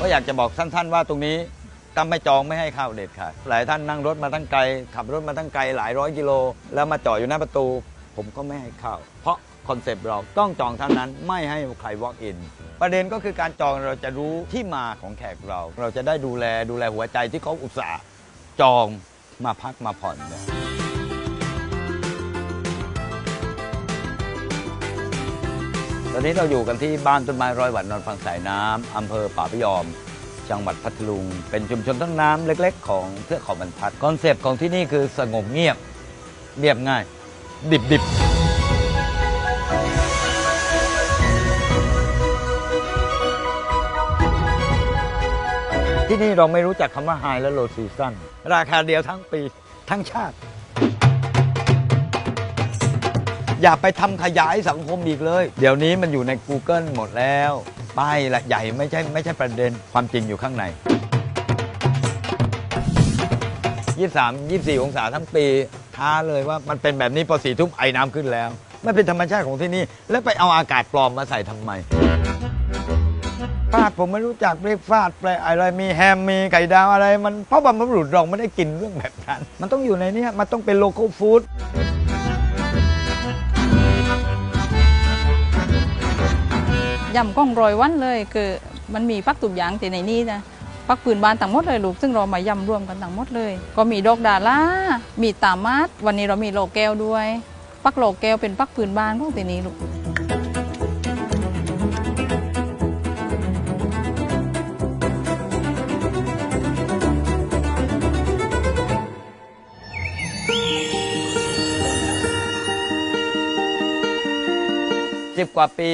ก็อยากจะบอกท่านๆว่าตรงนี้ถ้าไม่จองไม่ให้เข้าเด็ดขาดหลายท่านนั่งรถมาตั้งไกล ขับรถมาตั้งไกลหลายร้อยกิโล แล้วมาจอดอยู่หน้าประตู ผมก็ไม่ให้เข้า เพราะคอนเซปต์เราต้องจองเท่านั้นไม่ให้ใคร walk in ประเด็นก็คือการจองเราจะรู้ที่มาของแขกเรา เราจะได้ดูแลดูแลหัวใจที่เขาอุตส่าห์จองมาพักมาผ่อนเนี่ย อนนี้เราอยู่กันที่บ้านต้นไม้ร้อยหวันนอนฟังสายน้ำอำเภอป่าพยอม จังหวัดพัทลุง เป็นชุมชนต้นน้ำเล็ก ๆ ของเทือกเขาบรรทัดคอนเซปต์ของที่นี่คือสงบเงียบเรียบง่าย ดิบดิบที่นี่เราไม่รู้จักคำว่าไฮและโลซีซันราคาเดียวทั้งปีทั้งชาติ อย่าไปทำขยายสังคมอีกเลย เดี๋ยวนี้มันอยู่ใน Google หมดแล้ว ป้ายละใหญ่ไม่ใช่ไม่ใช่ประเด็นความจริงอยู่ข้างใน 23 24 องศาทั้งปี ท้าเลยว่ามันเป็นแบบนี้พอสี่ทุ่มไอ้น้ำขึ้นแล้ว ไมันเป็นธรรมชาติของที่นี่ แล้วไปเอาอากาศปลอมมาใส่ทำไมฟาดผมไม่รู้จักเรียกฟาดแปลอะไรมีแฮมมีไก่ดาวอะไร มันเพราะบรรพบุรุษเราไม่ได้กินเรื่องแบบนั้น มันต้องอยู่ในเนี้ยมันต้องเป็นโลโก้ฟู้ด ยำก้องรอยวันเลย คือมันมีปักตุบยางแต่ในนี้นะปักปืนบานต่างหมดเลยลูก ซึ่งเรามายำรวมกันต่างหมดเลย ก็มีดอกดาล่ามีตามาดวันนี้เรามีโลแก้วด้วยปักโลแก้วเป็นปักปืนบานของที่นี้ลูก สิบกว่าปี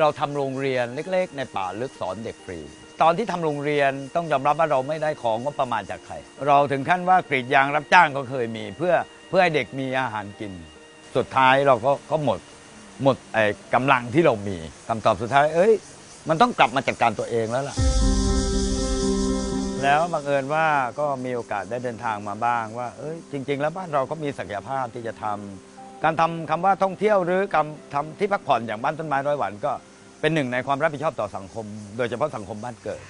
เราทำโรงเรียนเล็กๆ ในป่าลึกสอนเด็กฟรี ตอนที่ทำโรงเรียนต้องยอมรับว่าเราไม่ได้ของงบประมาณจากใคร เราถึงขั้นว่ากรีดยางรับจ้างก็เคยมี เพื่อเพื่อให้เด็กมีอาหารกิน สุดท้ายเราก็ก็หมดหมดไอ้กำลังที่เรามีคำตอบสุดท้าย เอ้ย มันต้องกลับมาจัดการตัวเองแล้วล่ะ แล้วบังเอิญว่าก็มีโอกาสได้เดินทางมาบ้างว่า เอ้ยจริง ๆ แล้วบ้านเราก็มีศักยภาพที่จะทำ การทำคำว่าท่องเที่ยวหรือการทำที่พักผ่อนอย่างบ้านต้นไม้ร้อยหวันก็เป็นหนึ่งในความรับผิดชอบต่อสังคม โดยเฉพาะสังคมบ้านเกิด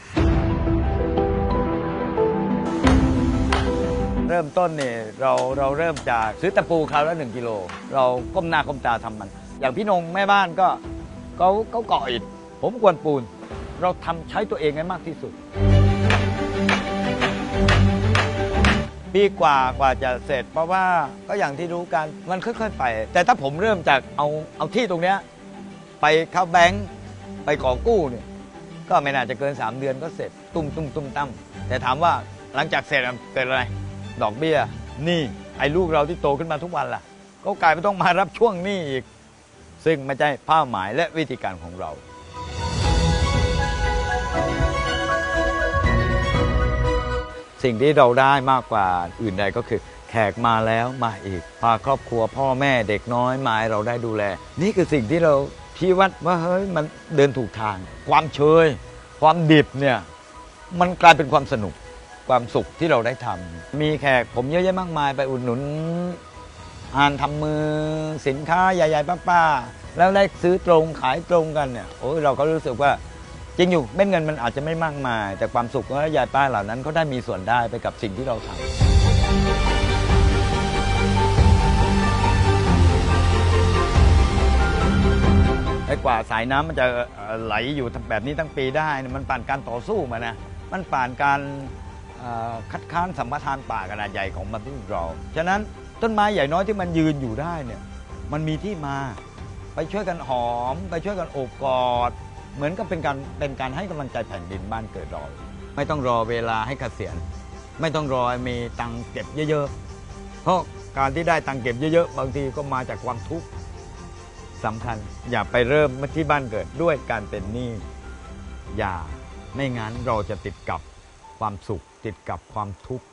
เริ่มต้นเนี่ยเราเราเริ่มจากซื้อตะปูคราวละหนึ่งกิโลเราก้มหน้าก้มตาทำมัน อย่างพี่นงแม่บ้านก็เขาเขาเกาะอิฐผมกวนปูน เราทำใช้ตัวเองให้มากที่สุด ปีกว่ากว่าจะเสร็จ เพราะว่าก็อย่างที่รู้กันมันค่อยๆไป แต่ถ้าผมเริ่มจากเอาเอาที่ตรงเนี้ยไปเข้าแบงก์ไปขอกู้เนี่ยก็ไม่น่าจะเกิน 3 เดือนก็เสร็จตุ้มตุ้มตุ้มตั้มแต่ถามว่าหลังจากเสร็จเกิดอะไร ดอกเบี้ยหนี่ไอ้ลูกเราที่โตขึ้นมาทุกวันล่ะ ก็กลายเป็นต้องมารับช่วงหนี้อีก ซึ่งไม่ใช่เป้าหมายและวิธีการของเรา สิ่งที่เราได้มากกว่าอื่นใดก็คือ แขกมาแล้วมาอีก พาครอบครัวพ่อแม่เด็กน้อยมาให้เราได้ดูแล นี่คือสิ่งที่เราชี้วัดว่าเฮ้ยมันเดินถูกทาง ความเชย ความดิบเนี่ยมันกลายเป็นความสนุกความสุขที่เราได้ทำมีแขกผมเยอะแยะมากมายไปอุดหนุนอ่านทำมือสินค้าใหญ่ๆป้าๆแล้วได้ซื้อตรงขายตรงกันเนี่ยโอ้ยเราก็รู้สึกว่า จริงอยู่เม็ดเงินมันอาจจะไม่มากมาย แต่ความสุขของยายป้าเหล่านั้นเขาได้มีส่วนได้ไปกับสิ่งที่เราทำไอ้กว่าสายน้ำมันจะไหลอยู่แบบนี้ทั้งปีได้ มันผ่านการต่อสู้มานะมันผ่านการคัดค้านสัมปทานป่าขนาดใหญ่ของบรรพบุรุษเราฉะนั้นต้นไม้ใหญ่น้อยที่มันยืนอยู่ได้เนี่ยมันมีที่มาไปช่วยกันหอม ไปช่วยกันโอบกอด เหมือนกับเป็นการเป็นการให้กำลังใจแผ่นดินบ้านเกิดเรา ไม่ต้องรอเวลาให้เกษียณ ไม่ต้องรอมีตังเก็บเยอะๆ เพราะการที่ได้ตังเก็บเยอะๆ บางทีก็มาจากความทุกข์สำคัญ อย่าไปเริ่มที่บ้านเกิดด้วยการเป็นหนี้อย่าไม่งั้นเราจะติดกับความสุขติดกับความทุกข์